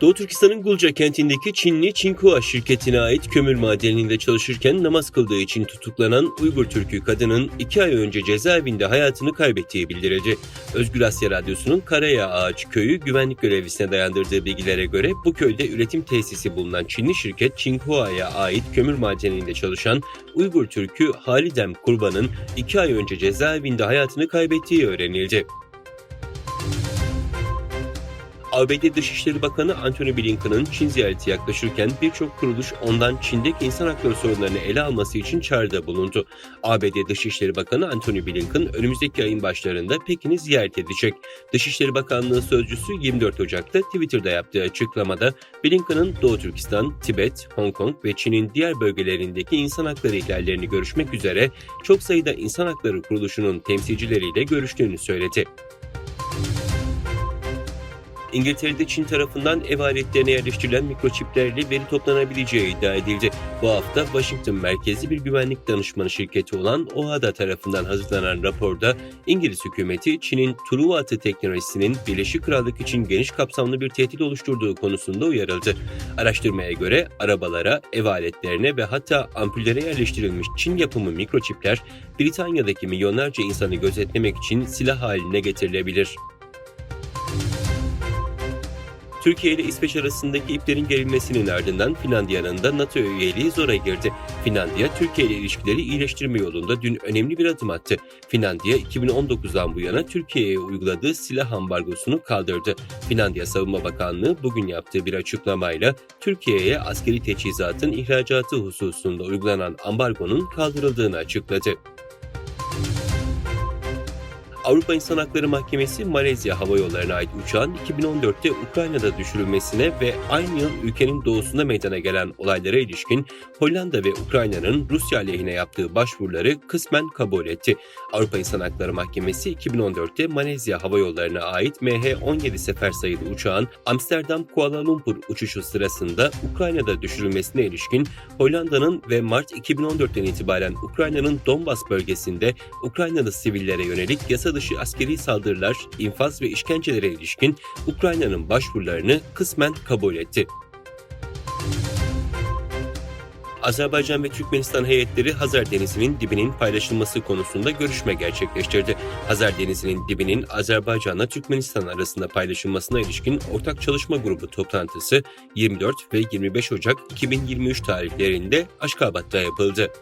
Doğu Türkistan'ın Gulca kentindeki Çinli Çinkua şirketine ait kömür madeninde çalışırken namaz kıldığı için tutuklanan Uygur Türk'ü kadının iki ay önce cezaevinde hayatını kaybettiği bildirildi. Özgür Asya Radyosu'nun Karaya Ağaç köyü güvenlik görevlisine dayandırdığı bilgilere göre bu köyde üretim tesisi bulunan Çinli şirket Çinkua'ya ait kömür madeninde çalışan Uygur Türk'ü Halidem Kurban'ın iki ay önce cezaevinde hayatını kaybettiği öğrenildi. ABD Dışişleri Bakanı Antony Blinken'ın Çin ziyareti yaklaşırken birçok kuruluş ondan Çin'deki insan hakları sorunlarını ele alması için çağrıda bulundu. ABD Dışişleri Bakanı Antony Blinken önümüzdeki ayın başlarında Pekin'i ziyaret edecek. Dışişleri Bakanlığı sözcüsü 24 Ocak'ta Twitter'da yaptığı açıklamada Blinken'ın Doğu Türkistan, Tibet, Hong Kong ve Çin'in diğer bölgelerindeki insan hakları ihlallerini görüşmek üzere çok sayıda insan hakları kuruluşunun temsilcileriyle görüştüğünü söyledi. İngiltere'de Çin tarafından ev aletlerine yerleştirilen mikroçiplerle veri toplanabileceği iddia edildi. Bu hafta Washington merkezli bir güvenlik danışmanı şirketi olan OHADA tarafından hazırlanan raporda İngiliz hükümeti Çin'in Truva atı teknolojisinin Birleşik Krallık için geniş kapsamlı bir tehdit oluşturduğu konusunda uyarıldı. Araştırmaya göre arabalara, ev aletlerine ve hatta ampullere yerleştirilmiş Çin yapımı mikroçipler Britanya'daki milyonlarca insanı gözetlemek için silah haline getirilebilir. Türkiye ile İsveç arasındaki iplerin gerilmesinin ardından Finlandiya'nın da NATO üyeliği zora girdi. Finlandiya, Türkiye ile ilişkileri iyileştirme yolunda dün önemli bir adım attı. Finlandiya, 2019'dan bu yana Türkiye'ye uyguladığı silah ambargosunu kaldırdı. Finlandiya Savunma Bakanlığı bugün yaptığı bir açıklamayla Türkiye'ye askeri teçhizatın ihracatı hususunda uygulanan ambargonun kaldırıldığını açıkladı. Avrupa İnsan Hakları Mahkemesi Malezya Hava Yolları'na ait uçağın 2014'te Ukrayna'da düşürülmesine ve aynı yıl ülkenin doğusunda meydana gelen olaylara ilişkin Hollanda ve Ukrayna'nın Rusya aleyhine yaptığı başvuruları kısmen kabul etti. Avrupa İnsan Hakları Mahkemesi 2014'te Malezya Hava Yolları'na ait MH-17 sefer sayılı uçağın Amsterdam Kuala Lumpur uçuşu sırasında Ukrayna'da düşürülmesine ilişkin Hollanda'nın ve Mart 2014'ten itibaren Ukrayna'nın Donbas bölgesinde Ukraynalı sivillere yönelik yasa dışı askeri saldırılar, infaz ve işkencelere ilişkin Ukrayna'nın başvurularını kısmen kabul etti. Azerbaycan ve Türkmenistan heyetleri Hazar Denizi'nin dibinin paylaşılması konusunda görüşme gerçekleştirdi. Hazar Denizi'nin dibinin Azerbaycan'la Türkmenistan arasında paylaşılmasına ilişkin ortak çalışma grubu toplantısı 24 ve 25 Ocak 2023 tarihlerinde Aşkabat'ta yapıldı.